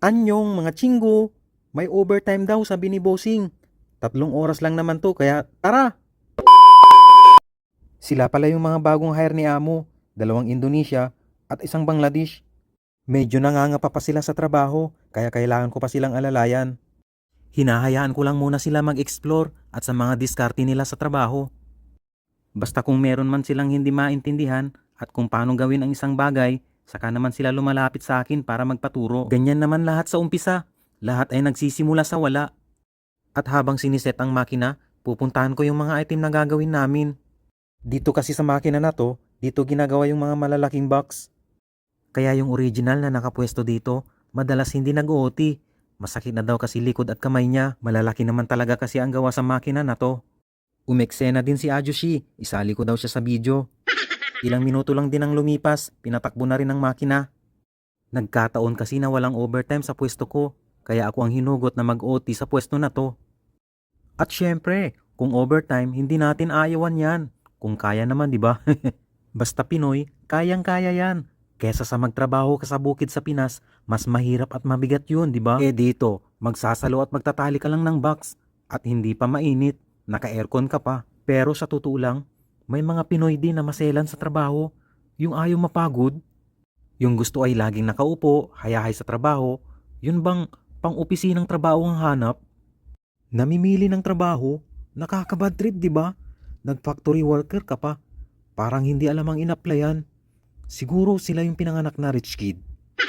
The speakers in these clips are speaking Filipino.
Anyong, mga chinggo, may overtime daw sabi ni Bossing. Tatlong oras lang naman to, kaya tara! Sila pala yung mga bagong hire ni Amo, dalawang Indonesia at isang Bangladesh. Medyo nangangapa pa sila sa trabaho, kaya kailangan ko pa silang alalayan. Hinahayaan ko lang muna sila mag-explore at sa mga diskarte nila sa trabaho. Basta kung meron man silang hindi maintindihan at kung paano gawin ang isang bagay, saka naman sila lumalapit sa akin para magpaturo. Ganyan naman lahat sa umpisa. Lahat ay nagsisimula sa wala. At habang siniset ang makina, pupuntahan ko yung mga item na gagawin namin. Dito kasi sa makina na to, dito ginagawa yung mga malalaking box. Kaya yung original na nakapwesto dito, madalas hindi nag-OT. Masakit na daw kasi likod at kamay niya. Malalaki naman talaga kasi ang gawa sa makina na to. Umeksena din si Ajushi, isali ko daw siya sa video. Ilang minuto lang din ang lumipas, pinatakbo na rin ang makina. Nagkataon kasi na walang overtime sa pwesto ko, kaya ako ang hinugot na mag-OT sa pwesto na to. At syempre, kung overtime, hindi natin ayawan yan. Kung kaya naman, di ba? Basta Pinoy, kayang-kaya yan. Kesa sa magtrabaho ka sa bukid sa Pinas, mas mahirap at mabigat yun, di ba? Eh dito, magsasalo at magtatali ka lang ng box at hindi pa mainit, naka-aircon ka pa. Pero sa totoo lang, may mga Pinoy din na maselan sa trabaho, yung ayaw mapagod. Yung gusto ay laging nakaupo, hayahay sa trabaho, yun bang pang-opisinang trabaho ang hanap? Namimili ng trabaho, nakakabad trip, di ba? Nag-factory worker ka pa. Parang hindi alam ang in-applyan. Siguro sila yung pinanganak na rich kid.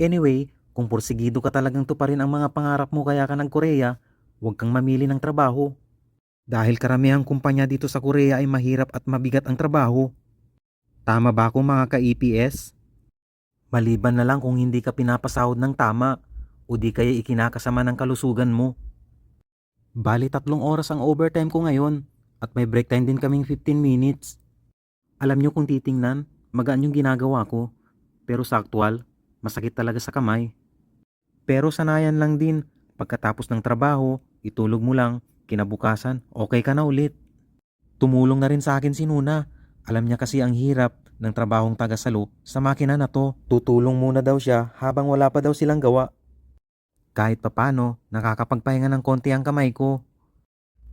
Anyway, kung porsigido ka talagang tuparin ang mga pangarap mo kaya ka nag-Korea, huwag kang mamili ng trabaho. Dahil karamihang kumpanya dito sa Korea ay mahirap at mabigat ang trabaho. Tama ba ako mga ka-EPS? Maliban na lang kung hindi ka pinapasahod ng tama o di kaya ikinakasama ng kalusugan mo. Bali tatlong oras ang overtime ko ngayon at may break time din kaming 15 minutes. Alam nyo kung titingnan, magaan yung ginagawa ko. Pero sa aktual, masakit talaga sa kamay. Pero sanayan lang din, pagkatapos ng trabaho, itulog mo lang, kinabukasan, okay ka na ulit. Tumulong na rin sa akin si Nuna. Alam niya kasi ang hirap ng trabahong taga-salo sa makina na to. Tutulong muna daw siya habang wala pa daw silang gawa. Kahit papano, nakakapagpahinga ng konti ang kamay ko.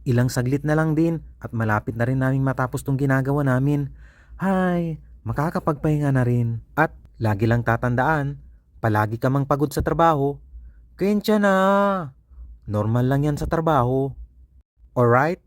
Ilang saglit na lang din at malapit na rin naming matapos tong ginagawa namin. Hay, makakapagpahinga na rin. At lagi lang tatandaan, palagi ka mang pagod sa trabaho. Kensya na! Normal lang yan sa trabaho. Alright?